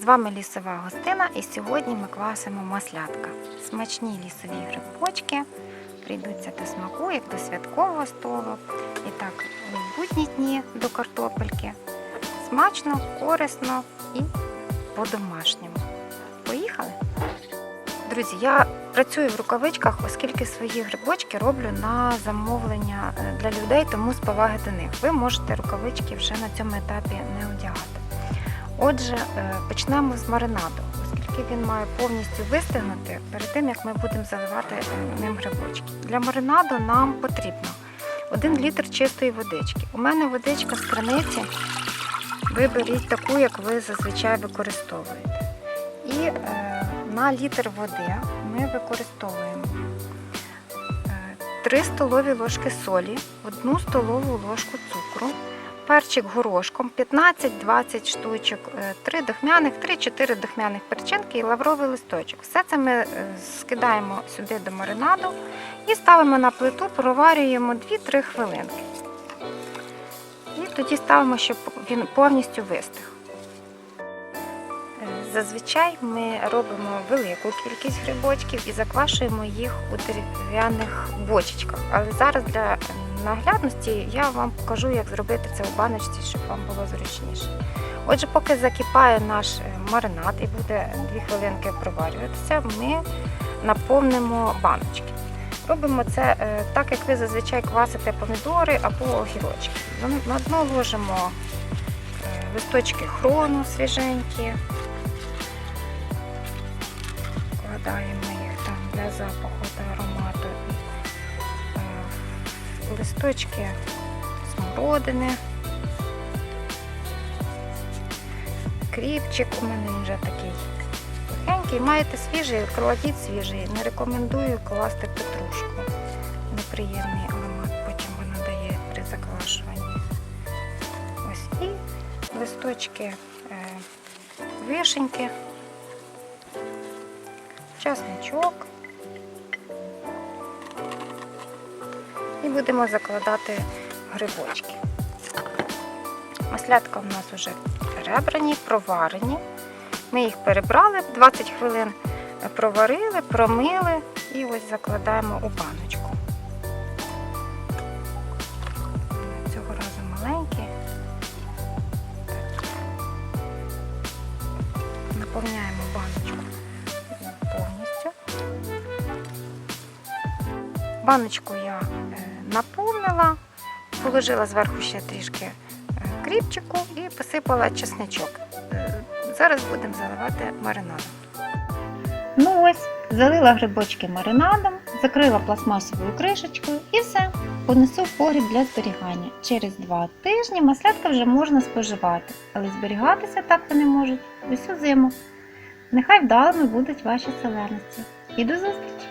З вами лісова гостина і сьогодні ми квасимо маслятка. Смачні лісові грибочки прийдуться до смаку, як до святкового столу. І так у будні дні до картопельки. Смачно, корисно і по-домашньому. Поїхали! Друзі, я працюю в рукавичках, оскільки свої грибочки роблю на замовлення е, для людей, тому з поваги до них. Ви можете рукавички вже на цьому етапі не одягати. Отже, е, почнемо з маринаду, оскільки він має повністю вистигнути перед тим, як ми будемо заливати е, ним грибочки. Для маринаду нам потрібно 1 літр чистої водички. У мене водичка з краниці. Ви беріть таку, як ви зазвичай використовуєте. І е, на літр води ми використовуємо е, 3 столові ложки солі, 1 столову ложку цукру, перчик горошком, 15-20 штучок, 3 духмяних, 3-4 духмяних перчинки і лавровий листочок. Все це ми е, скидаємо сюди до маринаду і ставимо на плиту, проварюємо 2-3 хвилинки. І тоді ставимо, щоб він повністю вистиг. Е, Зазвичай ми робимо велику кількість грибочків і заквашуємо їх у дерев'яних бочечках. Але зараз для наглядності я вам покажу, як зробити це у баночці, щоб вам було зручніше. Отже, поки закипає наш е, маринад і буде 2 хвилинки проварюватися, ми наповнимо баночки. Робимо це е, так, як ви зазвичай квасите помідори або огірочки. На- На дно ложимо е, листочки хрону свіженькі, вкладаємо їх там для запаху та аромату. Листочки смородини. Кріпчик у мене вже такий сухенький. Маєте свіжий, кладіть свіжий. Не рекомендую класти петрушку. Неприємний аромат потім вона дає при заквашуванні. Ось і листочки е, вишеньки, часничок. Будемо закладати грибочки. Маслятка у нас вже перебрані, проварені. Ми їх перебрали 20 хвилин, проварили, промили і ось закладаємо у баночку. Цього разу маленькі. Наповняємо баночку повністю. Баночку я наповнила, положила зверху ще трішки е, кріпчику і посипала чесничок. Е, Зараз будемо заливати маринадом. Ну ось, залила грибочки маринадом, закрила пластмасовою кришечкою і все. Понесу в погріб для зберігання. Через два тижні маслятка вже можна споживати, але зберігатися так вони можуть усю зиму. Нехай вдалими будуть ваші селеності. І до зустрічі!